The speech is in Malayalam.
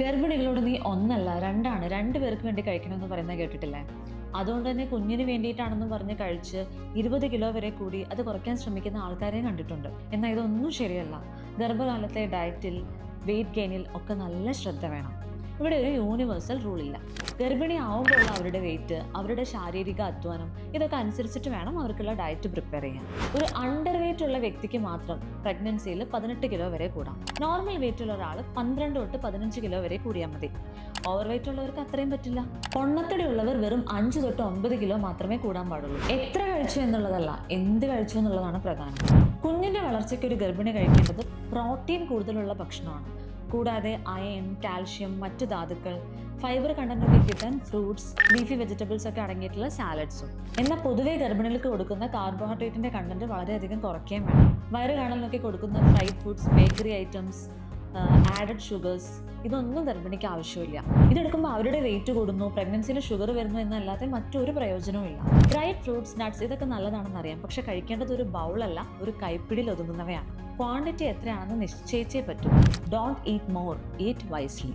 ഗർഭിണികളോട് നീ ഒന്നല്ല രണ്ടാണ്. രണ്ട് പേർക്ക് വേണ്ടി കഴിക്കണമെന്ന് പറയുന്നത് കേട്ടിട്ടില്ലേ? അതുകൊണ്ട് തന്നെ കുഞ്ഞിന് വേണ്ടിയിട്ടാണെന്ന് പറഞ്ഞ് കഴിച്ച് ഇരുപത് കിലോ വരെ കൂടി അത് കുറയ്ക്കാൻ ശ്രമിക്കുന്ന ആൾക്കാരെയും കണ്ടിട്ടുണ്ട്. എന്നാൽ ഇതൊന്നും ശരിയല്ല. ഗർഭകാലത്തെ ഡയറ്റിൽ വെയിറ്റ് ഗെയിനിൽ ഒക്കെ നല്ല ശ്രദ്ധ വേണം. ഇവിടെ ഒരു യൂണിവേഴ്സൽ റൂൾ ഇല്ല. ഗർഭിണി ആവുമ്പോഴുള്ള അവരുടെ വെയിറ്റ് അവരുടെ ശാരീരിക അധ്വാനം ഇതൊക്കെ അനുസരിച്ചിട്ട് വേണം അവർക്കുള്ള ഡയറ്റ് പ്രിപ്പയർ ചെയ്യാൻ. ഒരു അണ്ടർ വെയിറ്റ് ഉള്ള വ്യക്തിക്ക് മാത്രം പ്രഗ്നൻസിയിൽ പതിനെട്ട് കിലോ വരെ കൂടാം. നോർമൽ വെയിറ്റ് ഉള്ള ഒരാൾ പന്ത്രണ്ട് തൊട്ട് പതിനഞ്ച് കിലോ വരെ കൂടിയാൽ മതി. ഓവർ വെയിറ്റ് ഉള്ളവർക്ക് അത്രയും പറ്റില്ല. പൊണ്ണത്തടി ഉള്ളവർ വെറും അഞ്ച് തൊട്ട് ഒമ്പത് കിലോ മാത്രമേ കൂടാൻ പാടുള്ളൂ. എത്ര കഴിച്ചു എന്നുള്ളതല്ല എന്ത് കഴിച്ചു എന്നുള്ളതാണ് പ്രധാനം. കുഞ്ഞിന്റെ വളർച്ചയ്ക്ക് ഒരു ഗർഭിണി കഴിക്കേണ്ടത് പ്രോട്ടീൻ കൂടുതലുള്ള ഭക്ഷണമാണ്. കൂടാതെ അയൺ കാൽഷ്യം മറ്റു ധാതുക്കൾ ഫൈബർ കണ്ടന്റ് കിട്ടാൻ ഫ്രൂട്ട്സ് ലീഫി വെജിറ്റബിൾസ് ഒക്കെ അടങ്ങിയിട്ടുള്ള സാലഡ്സും എന്നാൽ പൊതുവെ ഗർഭിണികൾക്ക് കൊടുക്കുന്ന കാർബോഹൈഡ്രേറ്റിന്റെ കണ്ടന്റ് വളരെയധികം കുറയ്ക്കുകയും വേണം. വയറ് കാണലിനൊക്കെ കൊടുക്കുന്ന fried foods bakery items added sugars ഇതൊന്നും ഗർഭിണിക്ക് ആവശ്യമില്ല. ഇതെടുക്കുമ്പോൾ അവരുടെ വെയിറ്റ് കൂടുന്നു പ്രഗ്നൻസിയിൽ ഷുഗർ വരുന്നു എന്നല്ലാതെ മറ്റൊരു പ്രയോജനവും ഇല്ല. ഡ്രൈഡ് ഫ്രൂട്ട്സ് നട്ട്സ് ഇതൊക്കെ നല്ലതാണെന്ന് അറിയാം പക്ഷെ കഴിക്കേണ്ടത് ഒരു ബൗളല്ല ഒരു കൈപ്പിടിയിൽ ഒതുങ്ങുന്നവയാണ്. ക്വാണ്ടിറ്റി എത്രയാണെന്ന് നിശ്ചയിച്ചേ പറ്റൂ. Don't eat more eat wisely